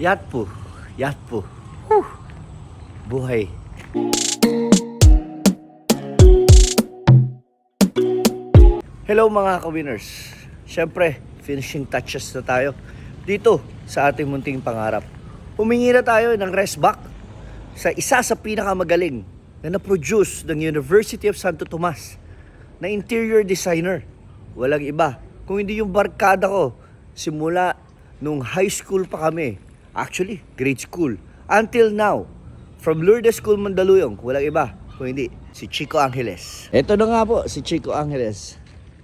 Yacht po. Yacht po. Whew. Buhay. Hello mga ka-winners. Siyempre, finishing touches na tayo dito sa ating munting pangarap. Humingi na tayo ng rest back sa isa sa pinakamagaling na na-produce ng University of Santo Tomas na interior designer. Walang iba. Kung hindi yung barkada ko, simula nung high school pa kami. Actually, grade school. Until now, from Lourdes School, Mandaluyong, walang iba. Kung hindi, si Chico Angeles. Ito na nga po, si Chico Angeles.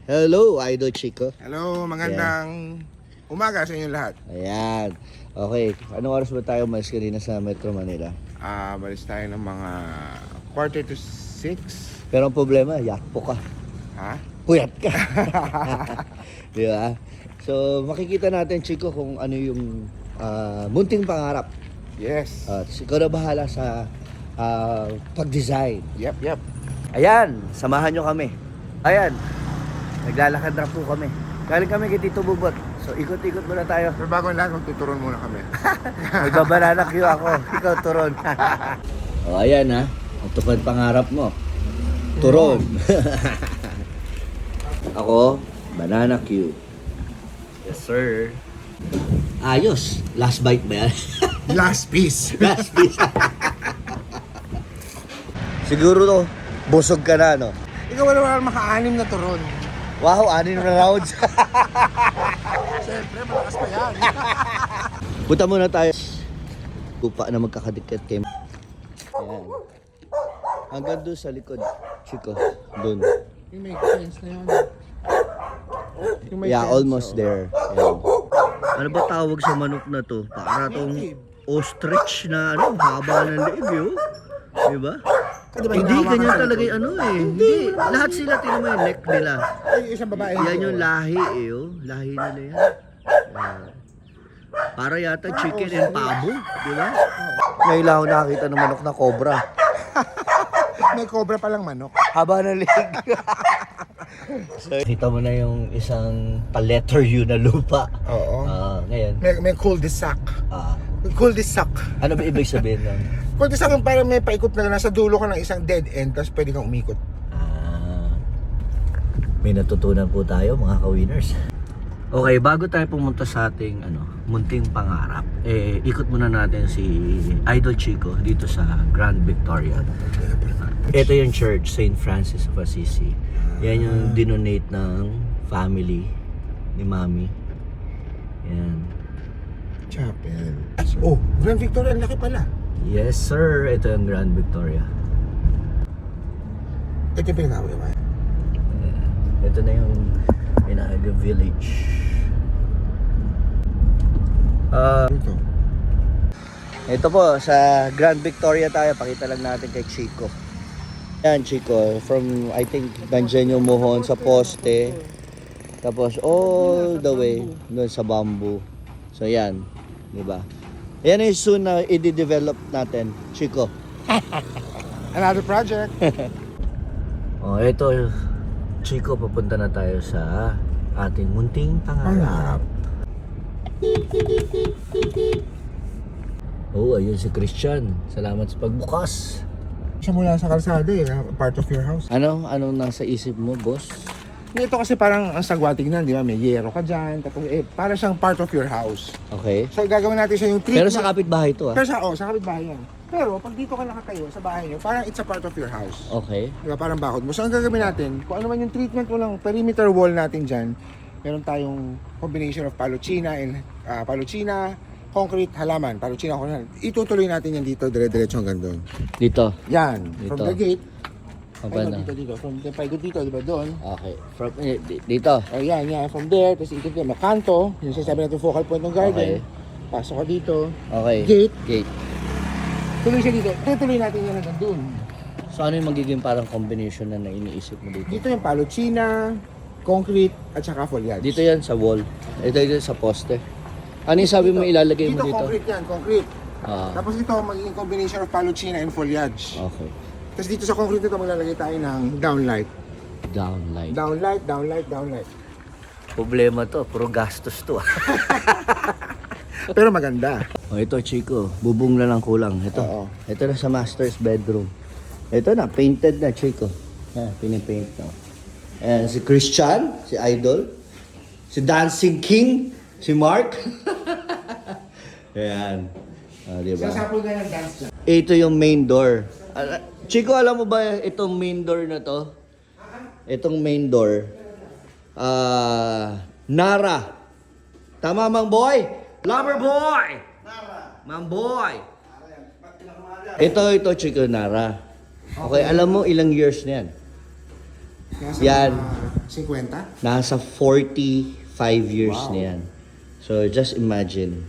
Hello, Idol Chico. Hello, magandang umaga sa inyong lahat. Ayan. Okay, anong oras ba tayo umalis kanina sa Metro Manila? Ah, balis tayo ng mga quarter to six. Pero ang problema, yakpo ka. Ha? Puyat ka. Di ba? So, makikita natin, Chico, kung ano yung ah, munting pangarap. Yes. At ikaw na bahala sa ah, pag-design. Yep, yep. Ayan, samahan nyo kami. Ayan, naglalakad na po kami. Galing kami kay Tito Bubot. So, ikot-ikot muna tayo. Pero bago ang lahat, magtuturon muna kami. Magbabanana queue ako. Ikaw, turon. o, ayan ha. Ang tupad pangarap mo. Turon. ako, banana queue. Yes, sir. Ayos. Last bite ba yan? Last piece. Last piece. Siguro to, busog ka na, no? Ikaw wala wala maka-anim na turon. Wow, anin na rounds. Siyempre, malakas pa yan. Punta muna tayo. Upa na magkakadikit kay Ayan. Hanggang doon sa likod. Chico, doon. Yung make sense na yun. Yung may Yeah, sense, almost oh. there. Ayan. Ano ba tawag sa manok na to? Para tong ostrich na ano, haba ng leeg, yo. Di ba? Ah, di ba Hindi, hinahawakan ganyan talaga yung ano eh. Hindi, lahat sila, tinan mo yung neck nila. Ay, yung isang babae. Yan yung lahi eh, oh. Lahi nila yan. Ayan. Para yata chicken and pabo, di ba? Ngayon lang ako nakakita ng manok na cobra. May cobra palang manok. Haba ng leg. so, kita mo na yung isang pa-letter U na lupa. Oo. Ah, ngayon, May, may cul-de-sac. ah, Cul-de-sac. ano ba ibig sabihin nun? Cul-de-sac yung parang may paikot na nasa dulo ka ng isang dead end tapos pwede kang umikot. Ah, may natutunan po tayo mga ka-winners. Okay, bago tayo pumunta sa ating ano, munting pangarap, eh, ikot muna natin si Idol Chico dito sa Grand Victoria. Ito yung church, St. Francis of Assisi. Yan yung dinonate ng family ni Mami. Yan. Chapel. Oh, Grand Victoria, ang laki pala. Yes, sir. Ito yung Grand Victoria. Ito yung pinagawa ba? Ito na yung Inaga Village. Ah, Ito. ito po, sa Grand Victoria tayo. Pakita lang natin kay Chico. Yan, Chico. From, I think, nandiyan yung muhon sa poste. Tapos, all the way, doon sa bamboo. So, yan. Di ba? Yan yung soon na i-develop natin, Chico. Another project. Oh, ito, Chico, papunta na tayo sa ating munting pangarap. Oo, oh, ayun si Christian. Salamat sa pagbukas. Siya mula sa kalsada eh, part of your house. Ano? Anong nasa isip mo, boss? Ito kasi parang ang sagwa tignan, di ba? May yero ka dyan. Tapos eh, para siyang part of your house. Okay. So gagawin natin siya yung treatment. Pero sa kapitbahay to, ah. Pero sa, oh, sa kapitbahay yan. Pero pag dito ka nakatayo sa bahay niyo, parang it's a part of your house. Okay. Di ba? Parang bakod mo. So ang gagawin natin, kung ano man yung treatment mo lang, perimeter wall natin dyan, meron tayong combination of paluchina and ah, paluchina, concrete, halaman, paluchina, concrete. Itutuloy natin yan dito, dire-diretso hanggang doon. Dito. Yan, Dito. from the gate, O, ay, paano? no, dito, dito, from the paikot dito, di ba doon? Okay. From, eh, di- dito. Oh, yan, yan, from there, tapos ikot yan, makanto, yung sinasabi natin focal point ng garden, pasok ka dito, Okay. gate, Gate. Tuloy siya dito, tutuloy natin yan hanggang doon. So, ano yung magiging parang combination na, na iniisip mo dito? Dito yung paluchina, concrete, at saka foliage. Dito yan sa wall. Ito dito sa poste. Ano yung sabi mo ilalagay mo Dito dito? concrete yan, concrete. Ah, Tapos ito, magiging combination of paluchina and foliage. okay. Tapos dito sa concrete ito, maglalagay tayo ng downlight. Downlight. Downlight, downlight, downlight. Problema to, puro gastos to. ah. Pero maganda. Oh, ito, Chico. Bubong na lang kulang. Ito. Oo. Ito na sa master's bedroom. Ito na, painted na, Chico. Yan, pinipaint na. Ayan, si Christian, si Idol. Si Dancing King, si Mark. Ayan. Ah, di ba? Sasapol na ng dance dyan. Ito yung main door. Ala- Chico, alam mo ba itong main door na to? Itong main door. Ah, Nara. Tama, Mang Boy? Lover Boy! Nara. Mang Boy. Ito, ito, Chico, Nara. Okay, alam mo ilang years na yan? Nasa Yan. mga 50? Nasa 45 years na yan. So, just imagine.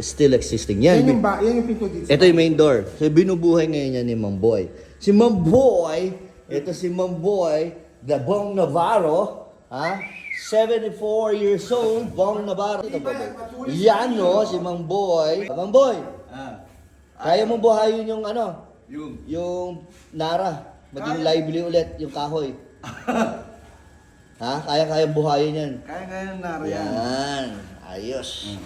Still existing. Yan, Yan yung, ba, yan yung pinto dito. ito yung main door. So, binubuhay ngayon yan ni Mang Boy. Si Mang Boy, ito si Mang Boy, the Bong Navarro, ha? 74 years old, Bong Navarro. Ito pa ba? Yan, no, si Mang Boy. Mang Boy, kaya mong buhayin yung ano? Yung? Yung Nara. Maging lively ulit, yung kahoy. ha? Kaya-kaya buhayin yan. Kaya-kaya ng nara yan. Yan. Ayos.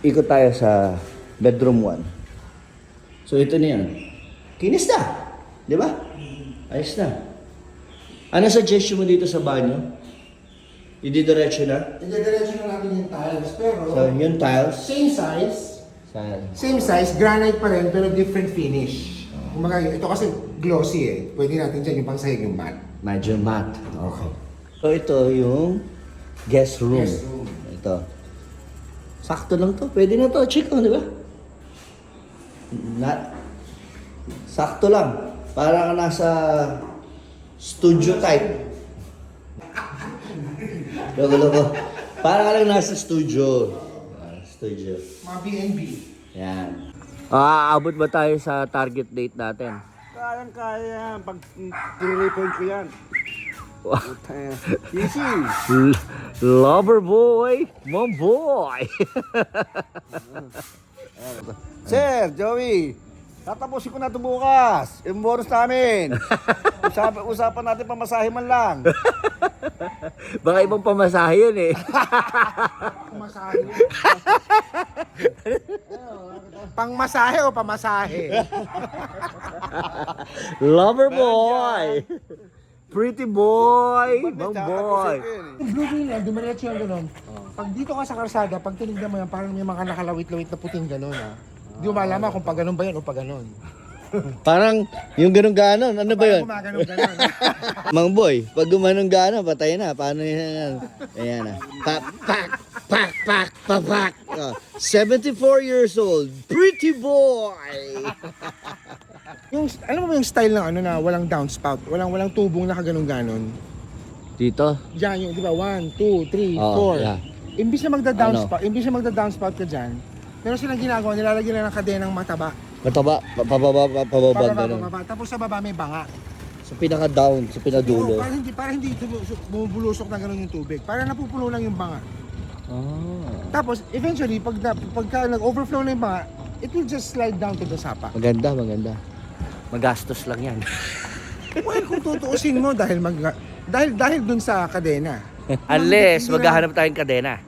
Ikot tayo sa bedroom 1. So ito na yan. Kinis na. Di ba? Ayos na. Ano suggestion mo dito sa banyo? Ididiretso na? Idediretso na natin yung tiles, pero So yung tiles. same size, Saan? same size, granite pa rin, pero different finish. Kumaga, ito kasi glossy eh. Pwede natin dyan yung pangsahig yung matte. Medyo matte. Okay. So ito yung guest room. Guest room. Ito. Sakto lang to. Pwede na to. Chico, di ba? Na, sakto lang. Para ka nasa studio type. Loko, loko. Para ka lang nasa studio. Ah, studio. Mga B&B. Yan. Ah, aabot ba tayo sa target date natin? Kayang-kaya yan. Pag tinirepoint ko yan. Puta yan. Easy. L- lover boy, mom boy. Sir, Joey. Tatapusin ko na ito bukas. Yung bonus namin. Usapan, usapan natin pamasahe man lang. Baka ibang pamasahe yun eh. Pamasahe. Pangmasahe o pamasahe? Lover boy. Pretty boy, mom boy. Yung blue green lang, dumiretso yung ganun. Pag dito ka sa karsada, pag tinignan mo yan, parang may mga nakalawit-lawit na puting ganun ah. Hindi mo malaman kung pag ganun ba yan o pag ganun. Parang yung ganun ganon, ano ba yun? Parang ganun. Mang boy, pag gumanong ganon, patay na. Paano yan? Ayan na. Pak, pak, pak, pak, pak, pak. Oh, 74 years old, pretty boy. yung, alam mo ba yung style ng ano na walang downspout? Walang walang tubong na kaganon-ganon? Dito? Diyan yung, di ba? One, two, three, Oo, four. yeah. Imbis na magda-downspout, imbis na magda-downspout ka dyan, meron silang ginagawa, nilalagyan lang ng kadenang mataba. Mataba, pa- pababa, pa- pababa, Pababa, ganun. pababa. Tapos sa baba may banga. Sa pinaka-down, sa Oo, pinadulo. para hindi para hindi tumu- bumubulusok na ganun yung tubig. Para napupuno lang yung banga. Ah. Tapos eventually pag na, pagka nag-overflow na yung banga, it will just slide down to the sapa. Maganda, maganda. Magastos lang yan. Well, kung tutuusin mo dahil mag dahil dahil dun sa kadena. Unless maghahanap tayong kadena.